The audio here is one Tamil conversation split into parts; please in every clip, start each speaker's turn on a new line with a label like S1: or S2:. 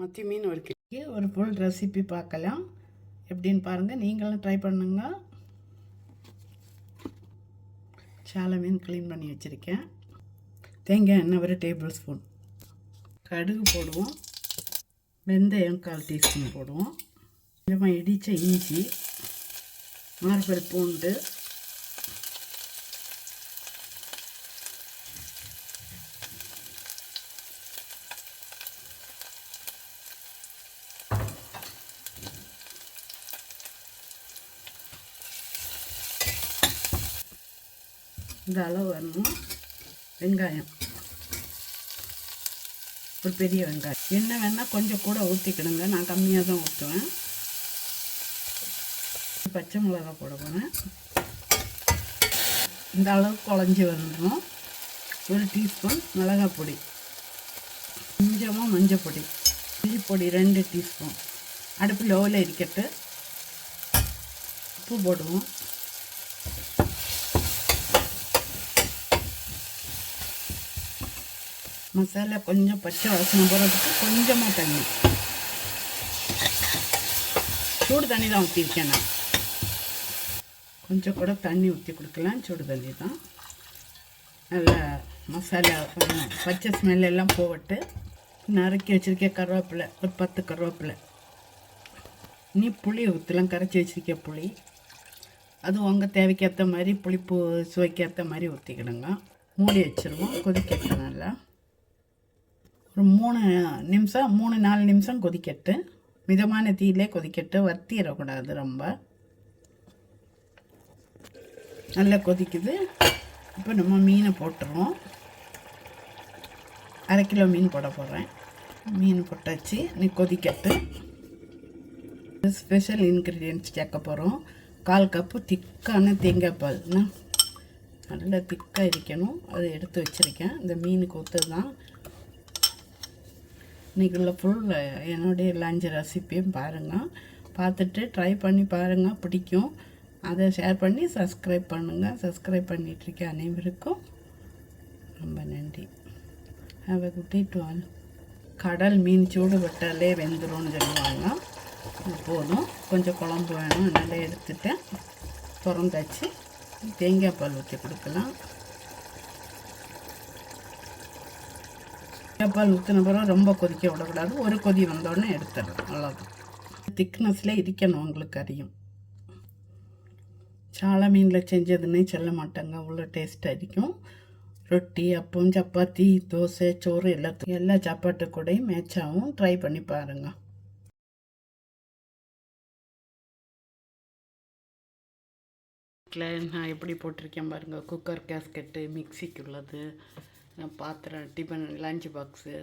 S1: மத்தி மீன் ஒரு கிலோ ஒரு ஃபுல் ரெசிபி பார்க்கலாம். எப்படின்னு பாருங்கள் நீங்களும் ட்ரை பண்ணுங்க. சாலை மீன் க்ளீன் பண்ணி வச்சுருக்கேன். தேங்காய் எண்ணெய் ஒரு டேபிள் ஸ்பூன் கடுகு போடுவோம். வெந்தயம் கால் டீஸ்பூன் போடுவோம். கொஞ்சமாக இடித்த இஞ்சி மார்பல் பூண்டு இந்த அளவு வரணும் வெங்காயம். ஒரு பெரிய வெங்காயம். என்ன வேணால் கொஞ்சம் கூட ஊற்றிக்கிடுங்க நான் கம்மியாக தான் ஊற்றுவேன் பச்சை மிளகா போட போகிறேன் இந்த அளவு குழஞ்சி வரணும். ஒரு டீஸ்பூன் மிளகாய் பொடி. கொஞ்சமாக மஞ்சள் பொடி. மல்லி பொடி ரெண்டு டீஸ்பூன். அடுப்பு லோவில் இருக்கட்டு உப்பு போடுவோம். மசாலா கொஞ்சம் பச்சை வாசனை போகிறதுக்கு கொஞ்சமாக தண்ணி. சூடு தண்ணி தான் ஊற்றிருக்கேன் நான். கொஞ்சம் கூட தண்ணி ஊற்றி கொடுக்கலாம். சூடு தண்ணி தான். நல்லா மசாலா பச்சை ஸ்மெல் எல்லாம் போட்டு நறுக்கி வச்சுருக்கேன் கருவேப்பிலை ஒரு பத்து கருவேப்பிலை. நீ புளி ஊற்றலாம் கரைச்சி வச்சுருக்க புளி. அது உங்கள் தேவைக்கேற்ற மாதிரி புளிப்பு சுவைக்கேற்ற மாதிரி ஊற்றிக்கிடுங்க மூடி வச்சுருவோம். கொதிக்கிறது நல்லா. ஒரு மூணு நிமிஷம் மூணு நாலு நிமிஷம் கொதிக்கட்டு. மிதமான தீயிலே கொதிக்கட்டு. வத்திடக்கூடாது ரொம்ப. நல்லா கொதிக்குது. இப்போ நம்ம மீனை போட்டுருவோம். அரை கிலோ மீன் போட போடுறேன் மீன் போட்டாச்சு. நீ கொதிக்கட்டு. ஸ்பெஷல் இன்க்ரீடியன்ட்ஸ் சேர்க்க போகிறோம் கால் கப்பு திக்கான தேங்காய் பால். என்ன? நல்லா திக்காக இருக்கணும். அதை எடுத்து வச்சுருக்கேன். இந்த மீனுக்கு ஒத்து தான் இன்றைக்குள்ள ஃபுல் என்னுடைய லஞ்ச் ரெசிப்பியும் பாருங்கள் பார்த்துட்டு ட்ரை பண்ணி பாருங்கள் பிடிக்கும். அதை ஷேர் பண்ணி சப்ஸ்கிரைப் பண்ணுங்கள் சப்ஸ்கிரைப் பண்ணிகிட்ருக்க அனைவருக்கும் ரொம்ப நன்றி. ஹாவ் குட்டிட்டு குட் கடல் மீன் சூடு விட்டாலே வெந்துடும் சொல்லுவாங்க. போதும். கொஞ்சம் குழம்பு வேணும். நல்லா எடுத்துட்டேன். திறந்தாச்சு. தேங்காய் பால் ஊற்றி கொடுக்கலாம். பால் ஊற்றின பிறகு ரொம்ப கொதிக்க விடக்கூடாது. ஒரு கொதி வந்தோடனே எடுத்துடணும் அவ்வளோதான் திக்னஸில் இருக்கணும் உங்களுக்கு அறியும் சால மீனில் செஞ்சதுன்னே சொல்ல மாட்டாங்க. அவ்வளோ டேஸ்ட்டாக இருக்கும் ரொட்டி அப்பம் சப்பாத்தி தோசை சோறு எல்லாத்துக்கும் எல்லா சாப்பாட்டு கூடையும் மேட்ச் ஆகும் ட்ரை பண்ணி பாருங்கள் நான் எப்படி போட்டிருக்கேன் பாருங்கள் குக்கர் கேஸ்கெட்டு மிக்சிக்கு உள்ளது பாத்திரம் டிஃபன் லஞ்ச் பாக்ஸு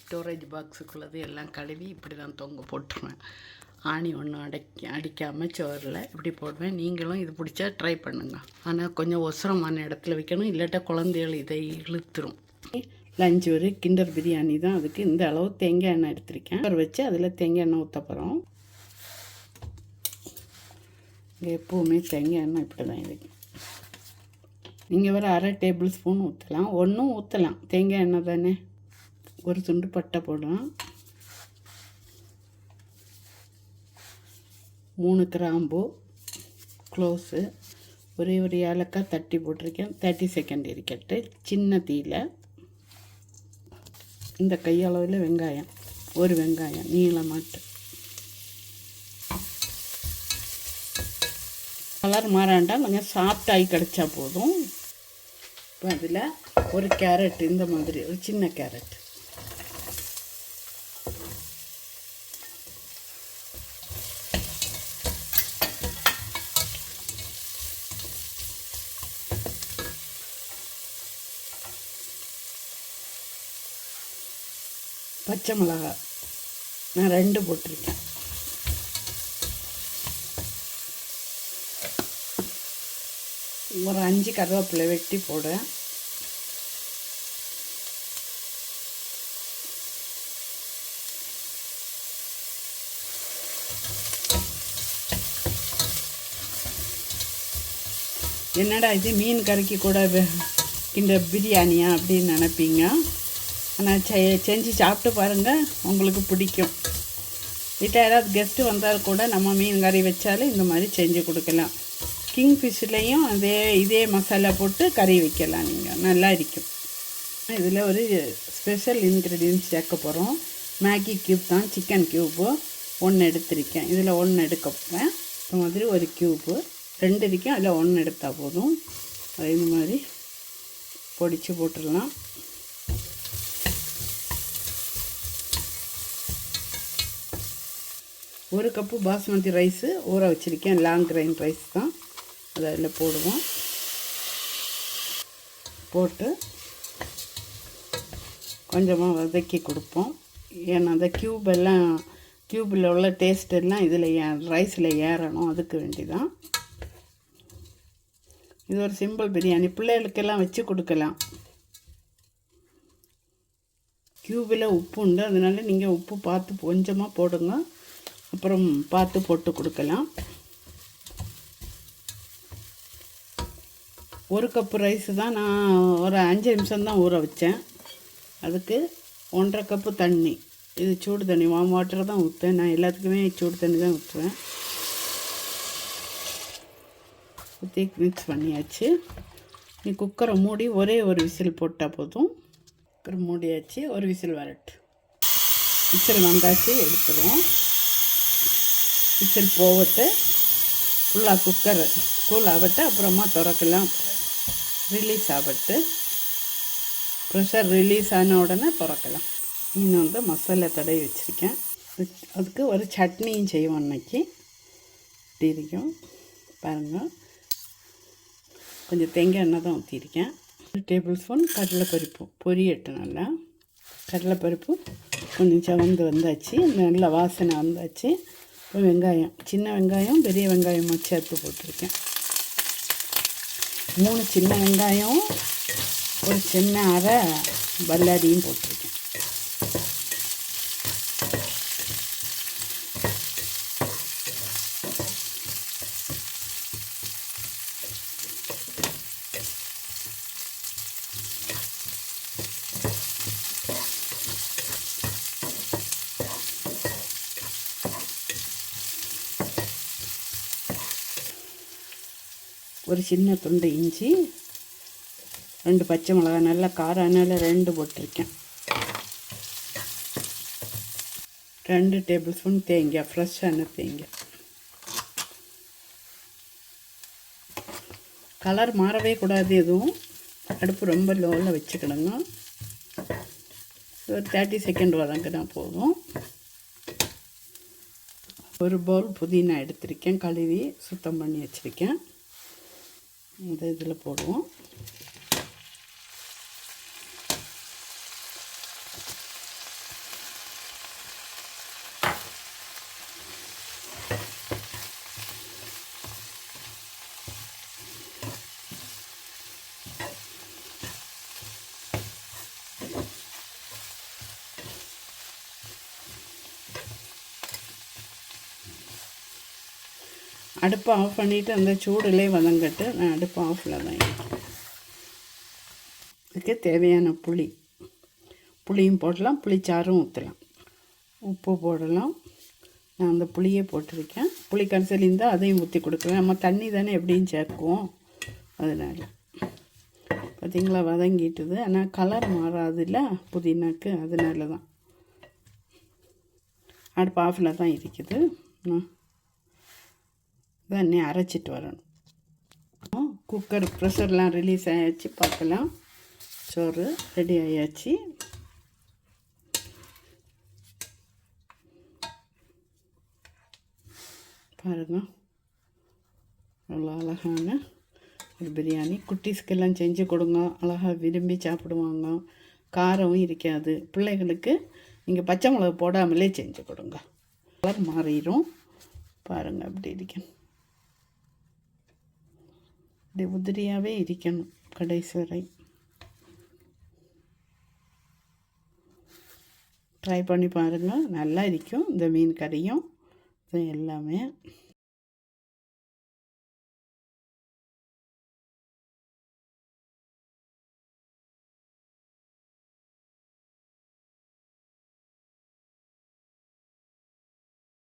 S1: ஸ்டோரேஜ் பாக்ஸுக்குள்ளது எல்லாம் கழுவி இப்படி தான் தொங்க போட்டுருவேன். ஆணி ஒன்றும் அடைக்க அடிக்காமல் சோறில் இப்படி போடுவேன். நீங்களும் இது பிடிச்சா ட்ரை பண்ணுங்கள் ஆனால் கொஞ்சம் ஒசரமான இடத்துல வைக்கணும் இல்லாட்டா குழந்தைகள் இதை இழுத்துரும். லஞ்ச் ஒரு கிண்டர் பிரியாணி தான். அதுக்கு இந்த அளவு தேங்காய் எண்ணெய் எடுத்திருக்கேன். அப்புறம் வச்சு அதில் தேங்காய் எண்ணெய் ஊற்ற இங்கே எப்போவுமே தேங்காய் எண்ணெய் இப்படி தான் இருக்குது நீங்கள் வேறு அரை டேபிள் ஸ்பூன் ஊற்றலாம் ஒன்றும் ஊற்றலாம் தேங்காய் எண்ணெய் தானே? ஒரு துண்டு பட்டை போடலாம். மூணு கிராம்பு. க்ளோஸு. ஒரே ஒரு ஏலக்காய் தட்டி போட்டிருக்கேன். தேர்ட்டி செகண்ட் இருக்கட்டு. சின்ன தீயில். இந்த கையளவில் வெங்காயம். ஒரு வெங்காயம். நீளமாட்டு கலர் மாறாண்டா கொஞ்சம் சாஃப்டாகி கிடச்சா போதும். இப்போ அதில் ஒரு கேரட் இந்த மாதிரி ஒரு சின்ன கேரட். பச்சை மிளகா நான் ரெண்டு போட்டிருக்கேன். ஒரு அஞ்சு கருவேப்பிலை வெட்டி போடுறேன் என்னடா இது மீன் கறிக்கு கூட கிண்ட இந்த பிரியாணியா அப்படின்னு நினைப்பீங்க? ஆனால் செ செஞ்சு சாப்பிட்டு பாருங்கள் உங்களுக்கு பிடிக்கும். வீட்டில் யாராவது கெஸ்ட்டு வந்தால் கூட நம்ம மீன் கறி வச்சாலும் இந்த மாதிரி செஞ்சு கொடுக்கலாம். கிங்ஃபிஷ்லேயும் அதே இதே மசாலா போட்டு கறி வைக்கலாம் நீங்கள் நல்லா இருக்கும். இதில் ஒரு ஸ்பெஷல் இன்க்ரீடியன்ஸ் சேர்க்க போகிறோம் மேகி க்யூப் தான் சிக்கன் க்யூப்பு. ஒன்று எடுத்திருக்கேன். இதில் ஒன்று எடுக்க போகிறேன் இந்த மாதிரி ஒரு க்யூப்பு. ரெண்டு இருக்கும் அதில் ஒன்று எடுத்தால் போதும். அதே மாதிரி பொடிச்சு போட்டுடலாம். ஒரு கப்பு பாஸ்மதி ரைஸு. ஊற வச்சுருக்கேன். லாங் கிரைன் ரைஸ் தான். அதை அதில் போடுவோம். போட்டு கொஞ்சமாக வதக்கி கொடுப்போம். ஏன்னா அந்த க்யூப் எல்லாம் க்யூப்பில் உள்ள டேஸ்ட் எல்லாம் இதில் ஏ ரைஸில் ஏறணும். அதுக்கு வேண்டி தான் இது ஒரு சிம்பிள் பிரியாணி. பிள்ளைகளுக்கெல்லாம் வச்சு கொடுக்கலாம். க்யூபில் உப்பு உண்டு. அதனால நீங்கள் உப்பு பார்த்து கொஞ்சமாக போடுங்க. அப்புறம் பார்த்து போட்டு கொடுக்கலாம். ஒரு கப்பு ரைஸு தான் நான் ஒரு அஞ்சு நிமிஷம் தான் ஊற வச்சேன். அதுக்கு ஒன்றரை கப்பு தண்ணி. இது சூடு தண்ணி வாம் வாட்டர் தான் ஊற்றுவேன் நான் எல்லாத்துக்குமே சூடு தண்ணி தான் ஊற்றுவேன் ஊற்றி மிக்ஸ் பண்ணியாச்சு. நீ குக்கரை மூடி ஒரே ஒரு விசில் போட்டால் போதும். குக்கர் மூடியாச்சு ஒரு விசில் வரட்டு. விசில் வந்தாச்சு எடுத்துருவோம். விசில் போகட்டு ஃபுல்லாக குக்கர் கூல் ஆகட்டு அப்புறமா திறக்கலாம். ரிலீஸ் ஆகட்டு ப்ரெஷர் ரிலீஸ் ஆன உடனே திறக்கலாம். இன்னும் வந்து மசாலா தடவி வச்சுருக்கேன். அதுக்கு ஒரு சட்னியும் செய்வோம் அன்னைக்கு. இப்படி இருக்கும் பாருங்கள் கொஞ்சம் தேங்காய் எண்ணெய் தான் ஊற்றிருக்கேன் ஒரு டேபிள் ஸ்பூன் கடலைப்பருப்பு. பொரியட்டு நல்லா. கடலைப்பருப்பு கொஞ்சம் சவந்து வந்தாச்சு. நல்ல வாசனை வந்தாச்சு. இப்போ வெங்காயம். சின்ன வெங்காயம் பெரிய வெங்காயமாக சேர்த்து போட்டிருக்கேன். மூணு சின்ன வெங்காயம் ஒரு சின்ன அரை வல்லாரியும் போட்டு ஒரு சின்ன துண்டு இஞ்சி ரெண்டு பச்சை மிளகா நல்லா காரம். அதனால் ரெண்டு போட்டிருக்கேன். ரெண்டு டேபிள் ஸ்பூன் தேங்காய் ஃப்ரெஷ்ஷான தேங்காய். கலர் மாறவே கூடாது எதுவும். அடுப்பு ரொம்ப லோவில் வச்சுக்கிடுங்க ஒரு தேர்ட்டி செகண்ட் வதங்கினா போதும். ஒரு பவுல் புதினா எடுத்திருக்கேன். கழுவி சுத்தம் பண்ணி வச்சுருக்கேன். இந்த இதில் போடுவோம். அடுப்பை ஆஃப் பண்ணிவிட்டு அந்த சூடுலே வதங்கட்டு நான் அடுப்பு ஆஃபில் தான் அதுக்கு இதுக்கு தேவையான புளி. புளியும் போடலாம் புளிச்சாரும் ஊற்றலாம் உப்பு போடலாம். நான் அந்த புளியே போட்டிருக்கேன். புளி கரைசல் இருந்தால் அதையும் ஊற்றி கொடுக்குறேன் நம்ம தண்ணி தானே எப்படியும் சேர்க்குவோம். அதனால். பார்த்திங்களா வதங்கிட்டுது. ஆனால் கலர் மாறாதுல்ல புதினாக்கு. அதனால தான். அடுப்பு ஆஃபில் தான் இருக்குது. தண்ணி அரைச்சிட்டு வரணும். குக்கர் ப்ரெஷர்லாம் ரிலீஸ் ஆயாச்சு பார்க்கலாம். சோறு ரெடி ஆயாச்சு. பாருங்கள் அவ்வளோ அழகான ஒரு பிரியாணி. குட்டீஸ்க்கெல்லாம் செஞ்சு கொடுங்க. அழகாக விரும்பி சாப்பிடுவாங்க. காரமும் இருக்காது. பிள்ளைகளுக்கு நீங்கள் பச்சை மிளகு போடாமலே செஞ்சு கொடுங்க. கலர் மாறிடும் பாருங்கள் அப்படி இருக்கணும் இப்படி உதிரியாகவே இருக்கணும் கடைசி வரை ட்ரை பண்ணி பாருங்கள் நல்லா இருக்கும் இந்த மீன் கறியும் இது எல்லாமே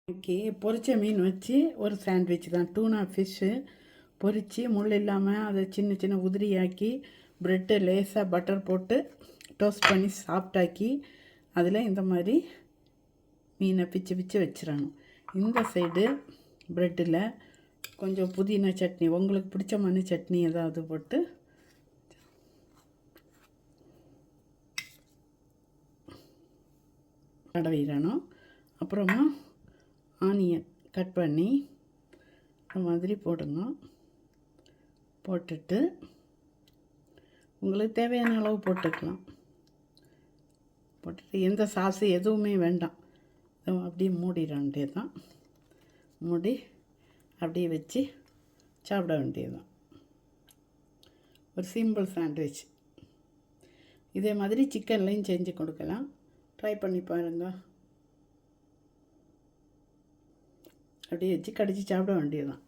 S1: ஓகே பொரிச்ச மீன் வச்சு ஒரு சாண்ட்விச் தான் டூனா ஃபிஷ்ஷு பொரித்து முள் இல்லாமல் அதை சின்ன சின்ன உதிரியாக்கி ப்ரெட்டு லேசாக பட்டர் போட்டு டோஸ்ட் பண்ணி சாஃப்டாக்கி அதில் இந்த மாதிரி மீனை பிச்சு பிச்சு வச்சிடணும். இந்த சைடு ப்ரெட்டில் கொஞ்சம் புதினா சட்னி உங்களுக்கு பிடிச்ச மாதிரி சட்னி ஏதாவது போட்டு தடவிடணும் அப்புறமா ஆனியன் கட் பண்ணி இந்த மாதிரி போடுங்க. போட்டுட்டு உங்களுக்கு தேவையான அளவு போட்டுக்கலாம். போட்டுட்டு எந்த சாஸு எதுவுமே வேண்டாம். அப்படியே மூடிட வேண்டியது தான் மூடி அப்படியே வச்சு சாப்பிட வேண்டியது தான் ஒரு சிம்பிள் சாண்ட்விச் இதே மாதிரி சிக்கன்லையும் செஞ்சு கொடுக்கலாம். ட்ரை பண்ணி பாருங்கள் அப்படியே வச்சு கடிச்சு சாப்பிட வேண்டியது தான்